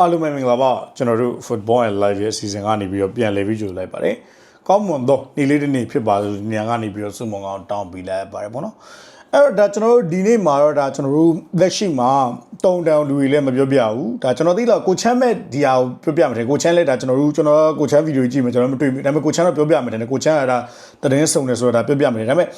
အားလုံးပဲမင်္ဂလာပါကျွန်တော်တို့ football and live ရဲ့အစီအစဉ်ကနေပြီးတော့ပြန်လည်ပြီးကြိုလိုက်ပါတယ်ကောင်းမွန်တော့နေ့လေးတစ်နေ့ဖြစ်ပါလို့ညံကနေပြီးတော့စုမုံကောင်တောင်းပေးလိုက်ပါတယ်ပေါ့နော်အဲ့တော့ဒါကျွန်တော်တို့ဒီနေ့မှာတော့ဒါကျွန်တော်တို့လက်ရှိမှာတုံတောင်လူတွေလည်းမပြောပြဘူးဒါကျွန်တော်သိတော့ကိုချမ်းမဲ့ဒီဟာကိုပြောပြမှာတယ်ကိုချမ်းလည်းဒါကျွန်တော်တို့ကျွန်တော်ကိုချမ်းဗီဒီယိုကြည့်မယ်ကျွန်တော်မတွေ့ဘူးဒါပေမဲ့ကိုချမ်းတော့ပြောပြမှာတယ်ကိုချမ်းကဒါသတင်းစုံတယ်ဆိုတော့ဒါပြောပြမှာတယ်ဒါပေမဲ့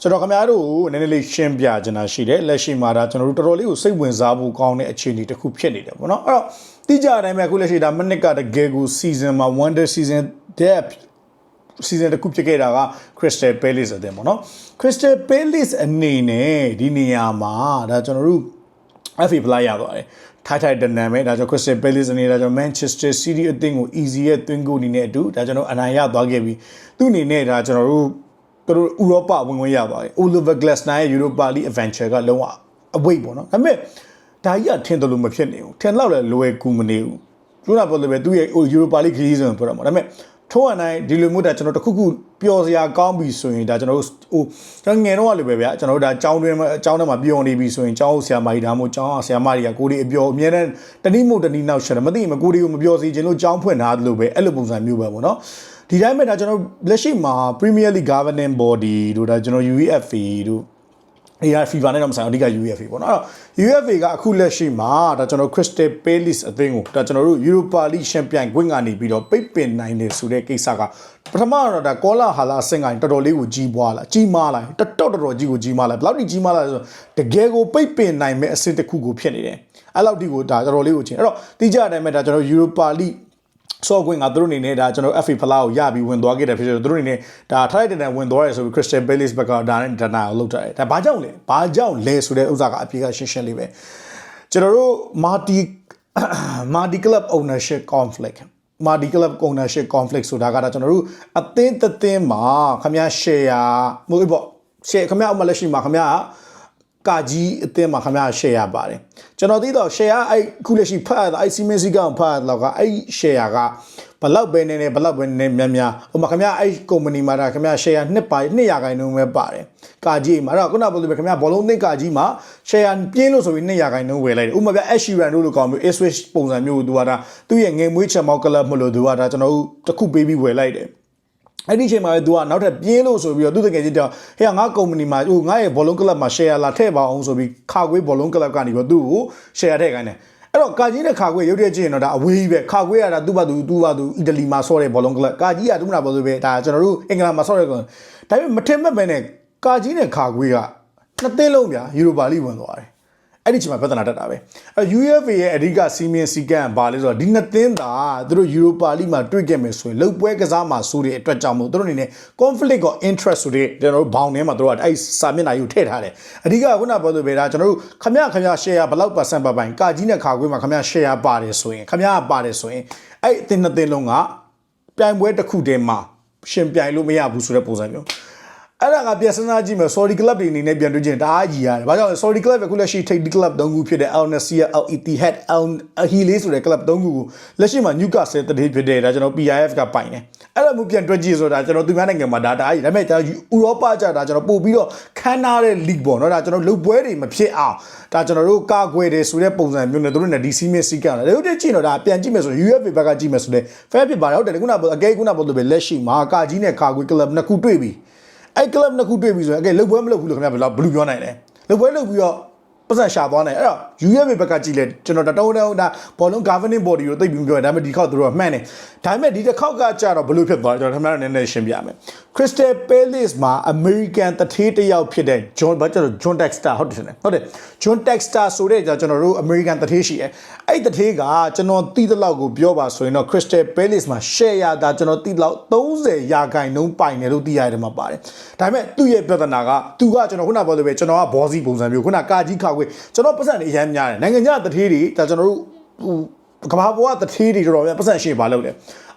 ကျွန်တော်ခင်ဗျားတို့ကိုနည်းနည်းလေးရှင်းပြချင်တာရှိတယ်လက်ရှိမှာဒါကျွန်တော်တို့တော်တော်လေးကိုစိတ်ဝင်စားဖို့ကောင်းတဲ့အခြေအနေတစ်ခုဖြစ်နေတယ်ပေါ့နော်အဲ့တော့ တိကျအတိုင်းပဲအခုလက်ရှိဒါမနစ်ကတကယ်ကို season မှာ wonder season depth season တစ်ခုဖြစ်ခဲ့တာက Crystal Palace အသင်းပေါ့နော် Crystal Palace အနေနဲ့ဒီနေရာမှာဒါကျွန်တော်တို့ FA ဖလိုက်ရသွားတယ်ထိုက်ထိုက်တန်တန်ပဲဒါကြောင့် Crystal Palace အနေနဲ့ဒါကြောင့် Manchester City အသင်းကို easy ရဲ့ twin goal အနေနဲ့အတူဒါကျွန်တော်အနိုင်ရသွားခဲ့ပြီသူ့အနေနဲ့ဒါကျွန်တော်တို့သူတို့ဥရောပဝင်ဝင်ရသွားတယ် Oliver Glasner ရဲ့ Europa League Adventure ကလုံးဝအဝိတ်ပေါ့နော်ဒါပေမဲ့ ဒါကြီးကထင်တယ်လို့မဖြစ်နိုင်ဘူးထင်တော့လည်းလွယ်ကူမနေဘူးကျိုးနာပေါ်လည်းပဲသူ့ရဲ့ယူရိုပါလိခရီးစဉ်ပြောတာပေါ့ဒါပေမဲ့ထိုးရနိုင်ဒီလိုမျိုးဒါကျွန်တော်တခုခုပျော်စရာကောင်းပြီဆိုရင်ဒါကျွန်တော်တို့ဟိုကျွန်တော်ငယ်တော့ကလိုပဲဗျာကျွန်တော်တို့ဒါအကြောင်းတွင်အကြောင်းထဲမှာပျော်နေပြီဆိုရင်ကျောင်းဆရာမကြီးဒါမှမဟုတ်ကျောင်းဆရာမကြီးကကိုဒီအပျော်အမြဲတမ်းတနည်းမို့တနည်းနောက်ရှာတယ်မသိရင်မကိုဒီကိုမပျော်စီခြင်းလို့ကျောင်းဖွင့်ထားတယ်လို့ပဲအဲ့လိုပုံစံမျိုးပဲပေါ့နော်ဒီတိုင်းပဲဒါကျွန်တော်လက်ရှိမှာ Premier League Governing Body တို့ဒါကျွန်တော် UEFA တို့ AR FIFA နဲ့တော့မဆိုင်အဓိက UEFA ပေါ့နော်အဲ့တော့ UEFA ကအခုလက်ရှိမှာဒါကျွန်တော် Crystal Palace အသင်းကိုဒါကျွန်တော်တို့ Europa League Champion ခွင့်ကနေပြီးတော့ပိတ်ပင်နိုင်တယ်ဆိုတဲ့ကိစ္စကပထမတော့ဒါကောလာဟာလာဆင်ကိုင်းတော်တော်လေးကိုကြီးပွားလာကြီးမားလာတော်တော်တော်ကြီးကိုကြီးမားလာဘယ်လောက်ထိကြီးမားလာလဲဆိုတကယ်ကိုပိတ်ပင်နိုင်မဲ့အဆင့်တစ်ခုကိုဖြစ်နေတယ်အဲ့လောက်ဒီကိုဒါတော်တော်လေးကိုချင်းအဲ့တော့တိကျတဲ့အတိုင်းပဲဒါကျွန်တော် Europa League ဆော့ကွင်းကသူတို့အနေနဲ့ဒါကျွန်တော် FA ဖလားကိုရပြီးဝင်သွားခဲ့တယ်ဖြစ်ဆိုတော့သူတို့အနေနဲ့ဒါထိုက်တဲ့တန်ဝင်သွားရဲဆိုပြီး Crystal Palace ဘက်ကဒါနဲ့ဒနာကိုလောက်ထားတယ်ဒါဘာကြောင့်လဲဘာကြောင့်လဲဆိုတဲ့ဥစ္စာကအပြေကရှင်းရှင်းလေးပဲကျွန်တော်တို့ multi multi club ownership conflict multi club ownership conflict ဆိုတာကဒါကျွန်တော်တို့အသင်းတစ်သင်းမှာခမရ share မဟုတ်ဘူးပေါ့ share ခမရအမှလက်ရှိမှာခမရက ကြီးအသင်းမှာခမရ share ရပါတယ်ကျွန်တော်သိတော့ share အဲ့ခုလက်ရှိဖတ်ရတာအဲ့စီမင်းစီကောင်ဖတ်ရတော့ကအဲ့ share ကဘလောက်ပဲနေနေဘလောက်ပဲနေများများဟိုမှာခမရအဲ့ company မှာဒါခမရ share နှစ်ပါနှစ်ရာခိုင်နှုန်းပဲပါတယ်ကာကြီးမှာအဲ့တော့ခုနကပြောလို့ပဲခမရဘောလုံးသိကာကြီးမှာ share ပြင်းလို့ဆိုပြီးနှစ်ရာခိုင်နှုန်းဝယ်လိုက်တယ်ဥပမာပြ Ashiran တို့လိုကောင်မျိုး Switch ပုံစံမျိုးကိုသူကဒါသူ့ရဲ့ငယ်မွေးချံမောက်ကလပ်မလို့သူကဒါကျွန်တော်တို့တစ်ခုပေးပြီးဝယ်လိုက်တယ် အဲ့ဒီအချိန်မှာပဲ तू ကနောက်ထပ်ပြင်းလို့ဆိုပြီးတော့သူတကယ်ကြီးတော့ဟဲ့ငါကုမ္ပဏီမှာဟိုငါရဲ့ဘောလုံးကလပ်မှာ share လာထည့်ပါအောင်ဆိုပြီးခါခွေးဘောလုံးကလပ်ကနေပြီးတော့သူ့ကို share ထည့်ခိုင်းတယ်အဲ့တော့ကာကြီးနဲ့ခါခွေးရုပ်တရက်ကြည့်ရင်တော့ဒါအဝေးကြီးပဲခါခွေးကဒါသူ့ဘာသူသူ့ဘာသူအီတလီမှာဆော့တဲ့ဘောလုံးကလပ်ကာကြီးကသူမနာဘောလို့ပဲဒါကျွန်တော်တို့အင်္ဂလန်မှာဆော့တဲ့ကောင်ဒါပေမဲ့မထင်မဲ့ပဲနဲ့ကာကြီးနဲ့ခါခွေးကနှစ်သိန်းလုံးဗျာယူရိုပါလိဝင်သွားတယ် အဲ့ဒီချိန်မှာပြဿနာတက်တာပဲအဲ UEFA ရဲ့အဓိကစီမင်းစီကံဘာလဲဆိုတော့ဒီနှစ်သင်းသာသူတို့ Europa League မှာတွေ့ခဲ့မယ်ဆိုရင်လုတ်ပွဲကစားမှာဆိုတဲ့အတွက်ကြောင့်မို့သူတို့အနေနဲ့ conflict of interest ဆိုတဲ့ကျွန်တော်တို့ဘောင်ထဲမှာသူတို့ကအဲ့စာမျက်နှာကြီးကိုထည့်ထားတယ်အဓိကခုနပြောလို့ပဲဒါကျွန်တော်တို့ခမရခမရ share ဘယ်လောက် percent ပါပိုင်ကာကြီးနဲ့ခါခွေးမှာခမရ share ပါတယ်ဆိုရင်ခမရပါတယ်ဆိုရင်အဲ့အသင်းနှစ်သင်းလုံးကပြိုင်ပွဲတစ်ခုတည်းမှာရှင်ပြိုင်လို့မရဘူးဆိုတဲ့ပုံစံမျိုး အဲ့ဒါကပြန်စဉ်းစားကြည့်မယ် sorry club တွေအနေနဲ့ပြန်တွေ့ချင်တအားကြီးရတယ်။ဘာကြောင့်လဲ sorry club ကခုလက်ရှိ take the club ၃ခုဖြစ်တဲ့ Al Nassr, Al Ittihad, Al Ahly ဆိုတဲ့ club ၃ခုကိုလက်ရှိမှာ Newcastle တတိဖြစ်တဲ့ဒါကျွန်တော် PIF ကပိုင်တယ်။အဲ့ဒါမျိုးပြန်တွက်ကြည့်ဆိုတာကျွန်တော်သူများနိုင်ငံမှာဒါတအားကြီးဒါပေမဲ့ကျွန်တော်ဥရောပကြတာကျွန်တော်ပို့ပြီးတော့ခန်းနာတဲ့ league ပေါ့နော်ဒါကျွန်တော်လုတ်ပွဲတွေမဖြစ်အောင်ဒါကျွန်တော်တို့ကာကွယ်တယ်ဆိုတဲ့ပုံစံမျိုးနဲ့တို့နဲ့ဒီစီမင်းစီကံတယ်ဒါတို့ကြည့်တော့ဒါပြန်ကြည့်မယ်ဆို UFA ဘက်ကကြည့်မယ်ဆိုတဲ့ fair ဖြစ်ပါတယ်ဟုတ်တယ်ခုနကအကဲခုနပေါ်လို့ပဲလက်ရှိမှာကာကြီးနဲ့ကာကွယ် club နှစ်ခုတွေ့ပြီ။ အဲ့ club နှစ်ခုတွေ့ပြီဆိုရင်အကဲလုတ်ပွဲမလုတ်ဘူးလို့ခင်ဗျာဘယ်လိုဘယ်လိုပြောနိုင်လဲလုတ်ပွဲလုတ်ပြီးတော့ပတ်စံရှာသွားနိုင်အဲ့တော့ UFA ဘက်ကကြည့်လဲကျွန်တော်တတုံးတုံးဒါဘောလုံး governing body ကိုသိပ်ပြီးပြောတယ်ဒါပေမဲ့ဒီခေါက်သူတို့ကမှန်းတယ်ဒါပေမဲ့ဒီတစ်ခေါက်ကကြတော့ဘယ်လိုဖြစ်သွားလဲကျွန်တော်ခင်ဗျားတို့နည်းနည်းရှင်းပြမယ် Crystal Palace မှာ American တထေးတစ်ယောက်ဖြစ်တဲ့ John ဘာကျွန်တော် John Dexter ဟုတ်တယ်ရှင်ဟုတ်တယ် John Dexter ဆိုတဲ့ကျွန်တော်တို့ American တထေးရှိတယ်အဲ့တထေးကကျွန်တော်တီးတဲ့လောက်ကိုပြောပါဆိုရင်တော့ Crystal Palace မှာ share ရတာကျွန်တော်တီးလောက်30ရာခိုင်နှုန်းပိုင်တယ်လို့သိရတယ်မှာပါတယ်ဒါပေမဲ့သူ့ရဲ့ပြဿနာကသူကကျွန်တော်ခုနပြောလို့ပဲကျွန်တော်ကဘောစီပုံစံမျိုးခုနကာကြီးခါခွေကျွန်တော်ပတ်စံနေအရမ်းများတယ်နိုင်ငံခြားတထေးတွေဒါကျွန်တော်တို့ဟိုကဘာပေါ်ကတထေးတွေတော်တော်များပတ်စံရှေ့ပါလို့လေ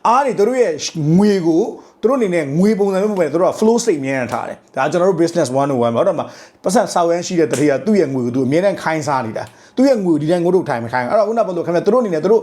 အားတွေသူတို့ရဲ့ငွေကို သူတို့အနေနဲ့ငွေပုံစံမျိုးပဲသူတို့က flow state မြင်ရထားတယ်ဒါကျွန်တော်တို့ business 101မှာတော့မှပတ်စံစာဝန်းရှိတဲ့တတိယသူ့ရဲ့ငွေကိုသူအမြဲတမ်းခိုင်းစားနေတာသူ့ရဲ့ငွေကိုဒီတိုင်းငို့တို့ထိုင်မခိုင်းအဲ့တော့ခုနကဘယ်လိုခင်ဗျသူတို့အနေနဲ့သူတို့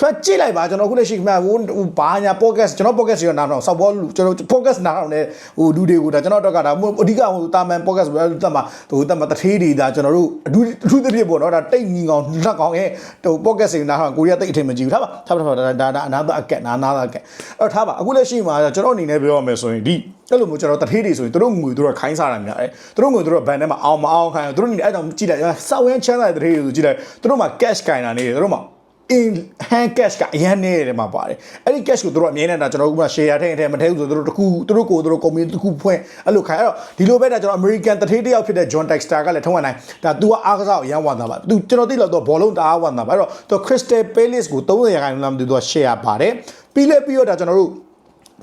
ခက်ကြည့်လိုက်ပါကျွန်တော်ခုလက်ရှိခင်ဗျဟိုဘာညာ podcast ကျွန်တော် podcast ရောနားတော့စောက်ဘောကျွန်တော် podcast နားတော့ねဟိုလူတွေကိုဒါကျွန်တော်တော့ကဒါအဓိကဟိုတာမန် podcast ပဲတက်မှာဟိုတက်မှာတထေးတွေဒါကျွန်တော်တို့အထူးအထူးသဖြင့်ပေါ့နော်ဒါတိတ်ညီကောင်လက်ကောင်ရဲ့ဟို podcast တွေနားတော့ကိုရီးယားတိတ်အထင်မကြည့်ဘူးထားပါထားပါထားပါဒါဒါအနာသာအကက်နာနာသာအကက်အဲ့တော့ထားပါအခုလက်ရှိမှာကျွနတော်အနေနဲ့ပြောရမယ်ဆိုရင်ဒီအဲ့လိုမျိုးကျွန်တော်တထေးတွေဆိုရင်တို့ငွေတို့ခိုင်းစားတာများတယ်တို့ငွေတို့ဘန်ထဲမှာအောင်မအောင်ခိုင်းတို့နေအဲ့တော့ကြည့်လိုက်စောက်ရမ်းချမ်းသာတဲ့တထေးတွေဆိုကြည့်လိုက်တို့မှာ cash ကင်တာနေတယ်တို့မှာ in hand cash ကအရင်နေတယ်မှာပါတယ်အဲ့ဒီ cash ကိုတို့ကအမြဲတမ်းဒါကျွန်တော်တို့က share ထည့်ထည့်မထည့်ဘူးဆိုတို့တခုတို့ကိုတို့ company တခုဖွင့်အဲ့လိုခိုင်းအဲ့တော့ဒီလိုပဲဒါကျွန်တော် American တထေးတယောက်ဖြစ်တဲ့ John Dexter ကလည်းထုံးဝနိုင်ဒါ तू ကအားကစားကိုရမ်းဝါတာပါ तू ကျွန်တော်သိလို့တော့ဘောလုံးတအားဝါတာပါအဲ့တော့ तू Crystal Palace ကို30ရာခိုင်နှုန်းလားမသိဘူး तू share ပါတယ်ပြီးလဲပြီးတော့ဒါကျွန်တော်တို့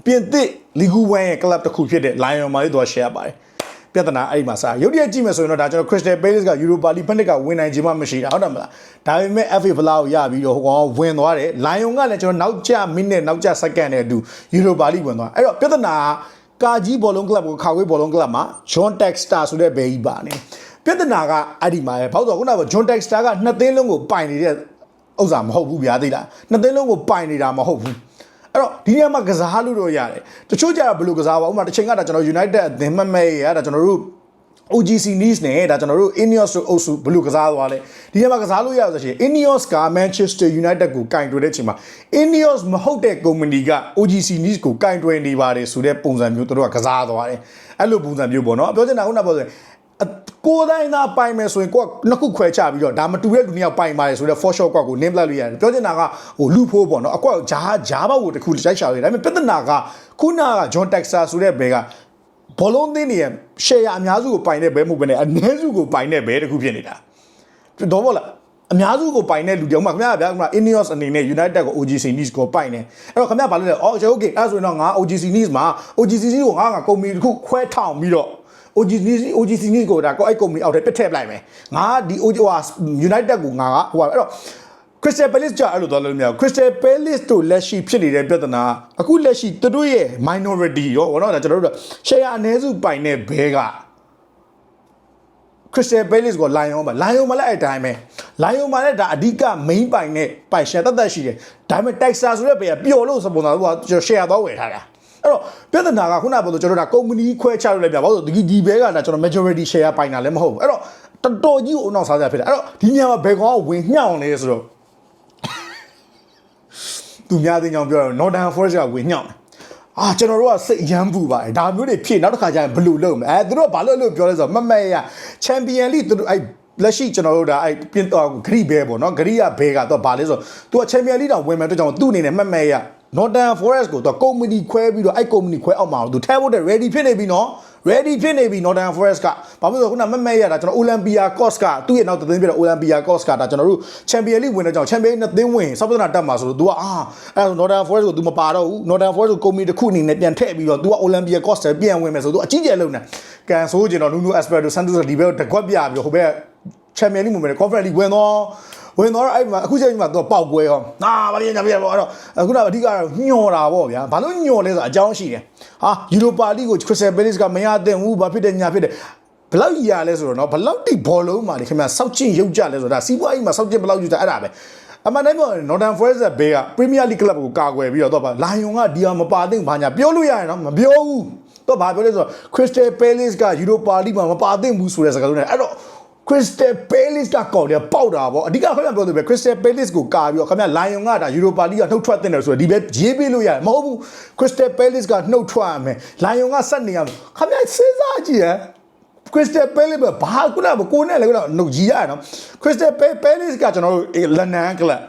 ပြင်သစ်လီဂူဝမ်ရဲ့ club တစ်ခုဖြစ်တဲ့ Lion မှာလေး तू share ပါတယ်ပြဿနာအဲ့ဒီမှာစာရုပ်တရက်ကြည့်မယ်ဆိုရင်တော့ဒါကျွန်တော် Crystal Palace က Europa League ဖက်နစ်ကဝင်နိုင်ခြင်းမှမရှိတာဟုတ်တယ်မလားဒါပေမဲ့ FA ဘလောက်ရပြီးတော့ဟိုကောင်ဝင်သွားတယ် Lion ကလည်းကျွန်တော်နောက်ကျမိနစ်နောက်ကျစက္ကန့်နဲ့အတူ Europa League ဝင်သွားအဲ့တော့ပြဿနာကာကြီးဘောလုံးကလပ်ကိုခါဝေးဘောလုံးကလပ်မှာ John Textor ဆိုတဲ့ဘယ်ကြီးပါနေပြဿနာကအဲ့ဒီမှာပဲဘာလို့ဆိုခုနက John Textor ကနှစ်သင်းလုံးကိုပိုင်နေတဲ့ဥစ္စာမဟုတ်ဘူးဗျာသိလားနှစ်သင်းလုံးကိုပိုင်နေတာမဟုတ်ဘူး အဲ့တော့ဒီနေရာမှာကစားလို့တော့ရတယ်တချို့ကြတော့ဘယ်လိုကစားပါဥပမာတစ်ချိန်ကဒါကျွန်တော် United အသင်းမမဲ့ရဒါကျွန်တော်တို့ OGC Nice နဲ့ဒါကျွန်တော်တို့ Ineos တို့အုပ်စုဘယ်လိုကစားသွားလဲဒီထဲမှာကစားလို့ရဆိုရှင် Ineos က Manchester United ကိုကင်တွယ်တဲ့အချိန်မှာ Ineos မဟုတ်တဲ့ company က OGC Nice ကိုကင်တွယ်နေပါတယ်ဆိုတဲ့ပုံစံမျိုးတို့ကကစားသွားတယ်အဲ့လိုပုံစံမျိုးပေါ့နော်ပြောချင်တာခုနကပြောဆိုရင် ကိုယ်တိုင်းသားပိုင်မယ်ဆိုရင်ကိုကနှစ်ခုခွဲချပြီးတော့ဒါမတူတဲ့လူနှစ်ယောက်ပိုင်ပါတယ်ဆိုတော့ for shot ကွက်ကို name လိုက်လို့ရတယ်ပြောချင်တာကဟိုလူဖိုးပေါ့နော်အကွက်ဂျားဂျားဘောက်ကိုတခုလိုက်ရှာလို့ဒါပေမဲ့ပြဿနာကခုနက John Texas ဆိုတဲ့ဘယ်ကဘောလုံးသင်းတွေရဲ့ share အများစုကိုပိုင်တဲ့ဘဲမှုပဲနဲ့အနည်းစုကိုပိုင်တဲ့ဘဲတခုဖြစ်နေတာတော့ဘောလားအများစုကိုပိုင်တဲ့လူတယောက်မှခင်ဗျားဗျာခင်ဗျာ Ineos အနေနဲ့ United ကို OGC Nice ကိုပိုင်တယ်အဲ့တော့ခင်ဗျားဘာလို့လဲအော် okay အဲ့ဆိုရင်တော့ငါ OGC Nice မှာ OGC Nice ကိုငါကကုမ္ပဏီတစ်ခုခွဲထောင်ပြီးတော့ OGC OGC Nice ကိုဒါကိုအဲ့ကုမ္ပဏီအောက်ထဲပစ်ထည့်ပလိုက်မယ်ငါဒီ OG ဟို United ကိုငါကဟိုအဲ့တော့ Crystal Palace ကြအဲ့လိုသွားလို့မရဘူး Crystal Palace တို့လက်ရှိဖြစ်နေတဲ့ပြဿနာအခုလက်ရှိသူတို့ရဲ့ minority ရောဘောနော်ဒါကျွန်တော်တို့ share အနည်းစုပိုင်တဲ့ဘဲက Crystal Palace ကို Lion မှာ Lion မှာလည်းအဲ့တိုင်းပဲ Lion မှာလည်းဒါအဓိက main ပိုင်နဲ့ပိုင် share တတ်တတ်ရှိတယ်ဒါပေမဲ့ Texas ဆိုတဲ့ဘဲကပျော်လို့စပုံသားကကျွန်တော် share သွားဝယ်ထားတာ အဲ့တော့ပြဿနာကခုနကပြောလို့ကျွန်တော်ဒါ company ခွဲချလို့လည်းပြပါဘာလို့ဒီဒီဘဲကဒါကျွန်တော် majority share ပိုင်တာလည်းမဟုတ်ဘူးအဲ့တော့တော်တော်ကြီးကိုအနောက်စားကြဖြစ်တယ်အဲ့တော့ဒီညမှာဘယ်ကောင်ကဝင်ညှောင်းလဲဆိုတော့သူများသိကြောင်ပြောတော့ Northern Forest ကဝင်ညှောင်းတယ်အာကျွန်တော်တို့ကစိတ်ရမ်းပူပါတယ်ဒါမျိုးတွေဖြစ်နောက်တစ်ခါကျရင်ဘယ်လိုလုပ်မလဲအဲသူတို့ကဘာလို့လို့ပြောလဲဆိုတော့မမက်ရချန်ပီယံလိသူတို့အဲလက်ရှိကျွန်တော်တို့ဒါအဲပြင်တော့ဂရိဘဲပေါ့နော်ဂရိကဘဲကတော့ဘာလဲဆိုတော့သူကချန်ပီယံလိတောင်ဝင်မယ်တော့ကြောင့်သူ့အနေနဲ့မမက်ရ Northern Forest ကိုသူကုမ္ပဏီခွဲပြီးတော့အဲ့ကုမ္ပဏီခွဲအောက်မှာသူထဲဖို့တဲ့ ready ဖြစ်နေပြီနော် ready ဖြစ်နေပြီ Northern Forest ကဘာလို့လဲဆိုတော့ခုနမမဲရတာကျွန်တော် Olympia Cost ကသူ့ရဲ့နောက်သတင်းပြတော့ Olympia Cost ကဒါကျွန်တော်တို့ Champion League ဝင်တဲ့ကြောင့် Champion နှစ်သင်းဝင်စပဒနာတက်မှာဆိုတော့ तू ကအာအဲ့ဒါ Northern Forest ကို तू မပါတော့ဘူး Northern Forest ကိုကုမ္ပဏီတစ်ခုအနေနဲ့ပြန်ထည့်ပြီးတော့ तू က Olympia Cost ပြန်ဝင်မယ်ဆိုတော့ तू အကြီးကျယ်လုံးနေကန်ဆိုးကျင်တော့ Nuno Espirito Santos ဒီဘက်တကွက်ပြပြီးတော့ဟိုဘက် Champion League ဝင်မယ် Conference League ဝင်တော့ ဝင်တော့အဲ့မှာအခုချိန်မှာသူပေါက်ပွဲဟောအာဘာဖြစ်ညာပြပေါ့အဲ့တော့အခုတော့အဓိကတော့ညှော်တာပေါ့ဗျာဘာလို့ညှော်လဲဆိုအကြောင်းရှိတယ်ဟာယူရိုပါလိကိုခရစ်စတယ်ပယ်လစ်ကမရတဲ့ဘူးဘာဖြစ်တယ်ညာဖြစ်တယ်ဘလောက်ကြီးရလဲဆိုတော့เนาะဘလောက်တိဘောလုံးမှာလေခင်ဗျာစောက်ချင်းရုပ်ကြလဲဆိုတာစီးပွားရေးမှာစောက်ချင်းဘလောက်ယူတာအဲ့ဒါပဲအမှန်တမ်းပြောရင် Northern Forest ဘေးက Premier League Club ကိုကာကွယ်ပြီးတော့တော့ပါလာယုံကဒီဟာမပါသင့်ဘာညာပြောလို့ရရင်တော့မပြောဘူးတော့ဘာပြောလဲဆိုတော့ Crystal Palace က Europa League မှာမပါသင့်ဘူးဆိုတဲ့စကားလုံးနဲ့အဲ့တော့ Crystal Palace ကကောက်တယ်ပေါက်တာပေါ့အဓိကခင်ဗျပြောလို့ပဲ Crystal Palace ကိုကာပြီးတော့ခင်ဗျ Lion ကဒါ Europa League ကနှုတ်ထွက်တင်တယ်ဆိုတော့ဒီပဲရေးပေးလို့ရတယ်မဟုတ်ဘူး Crystal Palace ကနှုတ်ထွက်ရမယ် Lion ကဆက်နေရမယ်ခင်ဗျစဉ်းစားကြည့်ရ Crystal Palace ဘာကုလားကိုနဲ့လည်းကတော့နှုတ်ကြီးရနော် Crystal Palace ကကျွန်တော်တို့လန်နန်ကလပ်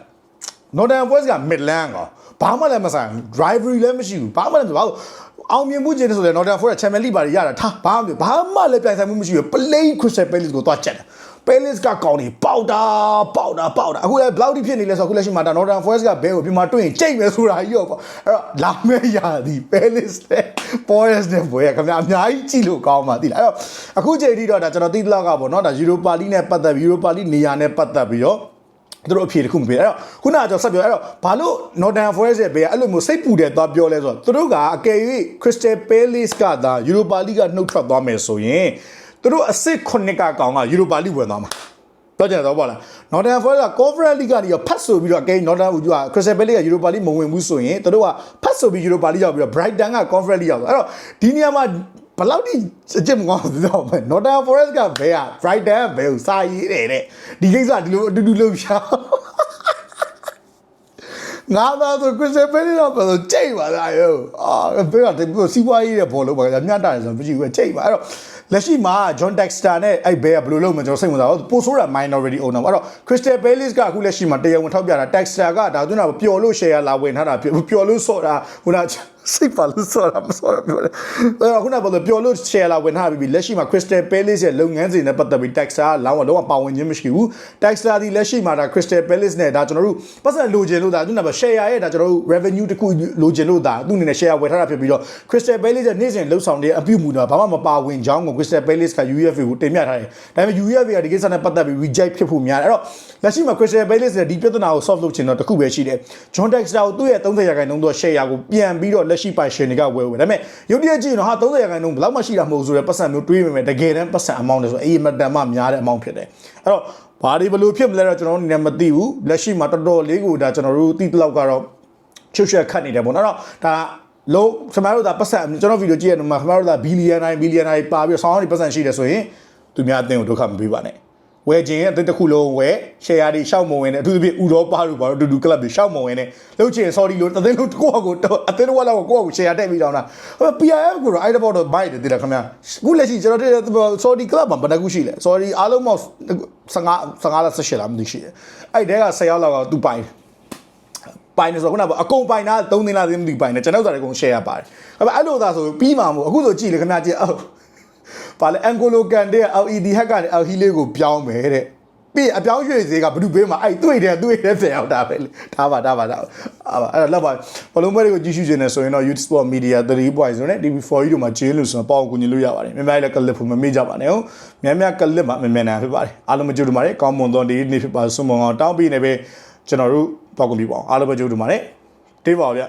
Northern Forest က Midland က ဘာမှလည်းမဆိုင် rivalry လည်းမရှိဘူးဘာမှလည်းဘာလို့အောင်မြင်မှုကျင်းဆိုလဲ Northern Forest Champions League ပါရတာထားဘာမှဘာမှလည်းပြိုင်ဆိုင်မှုမရှိဘူး Plain Crystal Palace ကိုသွားချက်တယ် Palace ကကောင်းနေပေါက်တာပေါက်တာပေါက်တာအခုလည်းဘလောက်ထိဖြစ်နေလဲဆိုတော့အခုလက်ရှိမှာဒါ Northern Forest ကဘဲကိုပြမတွေ့ရင်ကြိတ်မယ်ဆိုတာကြီးရောပေါ့အဲ့တော့လာမယ့်ရာဒီ Palace နဲ့ Forest နဲ့ဘွဲခင်ဗျာအများကြီးကြည့်လို့ကောင်းပါသိလားအဲ့တော့အခုချိန်ထိတော့ဒါကျွန်တော်သိတော့ကပေါ့နော်ဒါ Europa League နဲ့ပတ်သက်ပြီး Europa League နေရာနဲ့ပတ်သက်ပြီးတော့ သူတို့အဖြေတစ်ခုမပေးအဲ့တော့ခုနကကျွန်တော်ဆက်ပြောအဲ့တော့ဘာလို့ Northern Forest ရဲ့ဘေးကအဲ့လိုမျိုးစိတ်ပူတယ်သွားပြောလဲဆိုတော့သူတို့ကအကယ်၍ Crystal Palace ကသာ Europa League ကနှုတ်ထွက်သွားမယ်ဆိုရင်သူတို့အစ်စ်9ကကောင်က Europa League ဝင်သွားမှာတော့ကြတော့ပေါ့လား Northern Forest က Conference League ကနေဖတ်ဆိုပြီးတော့အကယ် Northern က Crystal Palace က Europa League မဝင်ဘူးဆိုရင်သူတို့ကဖတ်ဆိုပြီး Europa League ရောက်ပြီးတော့ Brighton က Conference League ရောက်သွားအဲ့တော့ဒီနေရာမှာ ဘယ်လောက်ထိအကျင့်မကောင်းဘူးတော့မယ် Northern Forest ကဘယ်က Brighton ကဘယ်ကိုစာရေးတယ်တဲ့ဒီကိစ္စဒီလိုအတူတူလုပ်ရှာငါသားဆိုခရစ်စတန်ပဲတော့ပြောကြိတ်ပါလားယောအာဘယ်ကတည်းကစီးပွားရေးတဲ့ဘောလုံးပါညတာတယ်ဆိုမရှိဘူးကြိတ်ပါအဲ့တော့လက်ရှိမှာ John Dexter နဲ့အဲ့ဘဲကဘယ်လိုလုပ်မလဲကျွန်တော်စိတ်ဝင်စားတော့ပိုဆိုးတာ minority owner အဲ့တော့ Crystal Palace ကအခုလက်ရှိမှာတရားဝင်ထောက်ပြတာ Dexter ကဒါသူကပျော်လို့ share လာဝင်ထားတာပျော်လို့ဆော့တာဟိုကစိတ်ပါလို့ဆော့တာမဆော့တာပြောတယ်အဲ့တော့ခုနကပြောပျော်လို့ share လာဝင်ထားပြီးလက်ရှိမှာ Crystal Palace ရဲ့လုပ်ငန်းစဉ်နဲ့ပတ်သက်ပြီး Dexter ကလောင်းလုံးဝပါဝင်ခြင်းမရှိဘူး Dexter ဒီလက်ရှိမှာဒါ Crystal Palace နဲ့ဒါကျွန်တော်တို့ပတ်စံလိုချင်လို့ဒါသူက share ရဲ့ဒါကျွန်တော်တို့ revenue တခုလိုချင်လို့ဒါသူအနေနဲ့ share ဝယ်ထားတာဖြစ်ပြီးတော့ Crystal Palace ရဲ့နေ့စဉ်လှုပ်ဆောင်တဲ့အပြုအမူတွေဘာမှမပါဝင်ကြောင်းကို Crystal Palace က UEFA ကိုတင်ပြထားတယ်။ဒါပေမဲ့ UEFA ကဒီကိစ္စနဲ့ပတ်သက်ပြီး reject ဖြစ်ဖို့များတယ်။အဲ့တော့လက်ရှိမှာ Crystal Palace ရဲ့ဒီပြဿနာကို solve လုပ်ချင်တော့တခုပဲရှိတယ်။ John Dexter ကိုသူ့ရဲ့30ရာခိုင်နှုန်းသော share ကိုပြန်ပြီးတော့လက်ရှိပိုင်ရှင်တွေကဝယ်ဝယ်။ဒါပေမဲ့ရုပ်တရက်ကြည့်ရင်တော့ဟာ30ရာခိုင်နှုန်းဘယ်လောက်မှရှိတာမဟုတ်ဆိုတဲ့ပတ်စံမျိုးတွေးမိမယ်တကယ်တမ်းပတ်စံ amount တွေဆိုအေးမတန်မှများတဲ့ amount ဖြစ်တယ်။အဲ့တော့ဘာတွေဘယ်လိုဖြစ်မလဲတော့ကျွန်တော်တို့အနေနဲ့မသိဘူး။လက်ရှိမှာတော်တော်လေးကိုဒါကျွန်တော်တို့သိတဲ့လောက်ကတော့ချွတ်ချွတ်ခတ်နေတယ်ပေါ့နော်အဲ့တော့ဒါလုံးခင်ဗျားတို့ဒါပတ်စံကျွန်တော်ဗီဒီယိုကြည့်ရတဲ့မှာခင်ဗျားတို့ဒါဘီလီယံတိုင်းဘီလီယံတိုင်းပါပြီးတော့ဆောင်းအောင်ပတ်စံရှိတယ်ဆိုရင်သူများအသင်းကိုဒုက္ခမပေးပါနဲ့ ဝယ်ခြင်းအသင်းတစ်ခုလုံးဝယ် share တွေရှောက်မဝင်နဲ့အထူးသဖြင့်ဥရောပတို့ဘာလို့တူတူကလပ်တွေရှောက်မဝင်နဲ့လှုပ်ချင် sorry လို့အသင်းလုံးကိုယ့်ကိုအသင်းတော့လောက်ကိုယ့်ကို share တက်ပြီးတော့လားဟို PIF ကိုတော့အဲ့တော့တော့ buy တယ်တည်တယ်ခင်ဗျာခုလက်ရှိကျွန်တော်တို့ sorry club မှာဘယ်နှခုရှိလဲ sorry အားလုံးပေါင်း15 15လား18လားမသိရှိတယ်အဲ့တဲက10ရောက်လောက်ကသူပိုင်ပိုင်နေဆိုတော့ခုနကအကုန်ပိုင်တာ3သိန်းလားသိမသိပိုင်နေကျွန်တော်တို့အကုန် share ပါတယ်အဲ့ဒါအဲ့လိုသာဆိုပြီးမှာမို့အခုဆိုကြည့်လေခင်ဗျာကြည့်အော် ပါလေအန်ကိုလိုကန်တဲ့ LED ဟက်ကနေ LED လေးကိုပြောင်းမယ်တဲ့ပြီးအပြောင်းရွှေ့စေးကဘ누구ဘေးမှာအဲ့တွေ့တယ်တွေ့တယ်ပြန်ရောက်တာပဲလေဒါပါဒါပါဒါပါအဲ့ဒါလောက်ပါဘလုံးပွဲတွေကိုကြည့်ရှုနေဆိုရင်တော့ Youth Sport Media 3.0နဲ့ TV4 ကြီးတို့မှာဂျင်းလို့ဆိုတော့ပေါ့ကူညီလို့ရပါတယ်မြန်မြန်လည်းကလစ်ဖို့မမေ့ကြပါနဲ့ဟုတ်မြန်မြန်ကလစ်မှာမြန်မြန်နာဖြစ်ပါတယ်အားလုံးမကြိုးတူပါတယ်ကောင်းမွန်သောဒီနေ့ဖြစ်ပါဆုမွန်အောင်တောင်းပြီးနေပဲကျွန်တော်တို့ပေါ့ကူညီပါအောင်အားလုံးပဲကြိုးတူပါတယ်တေးပါဗျ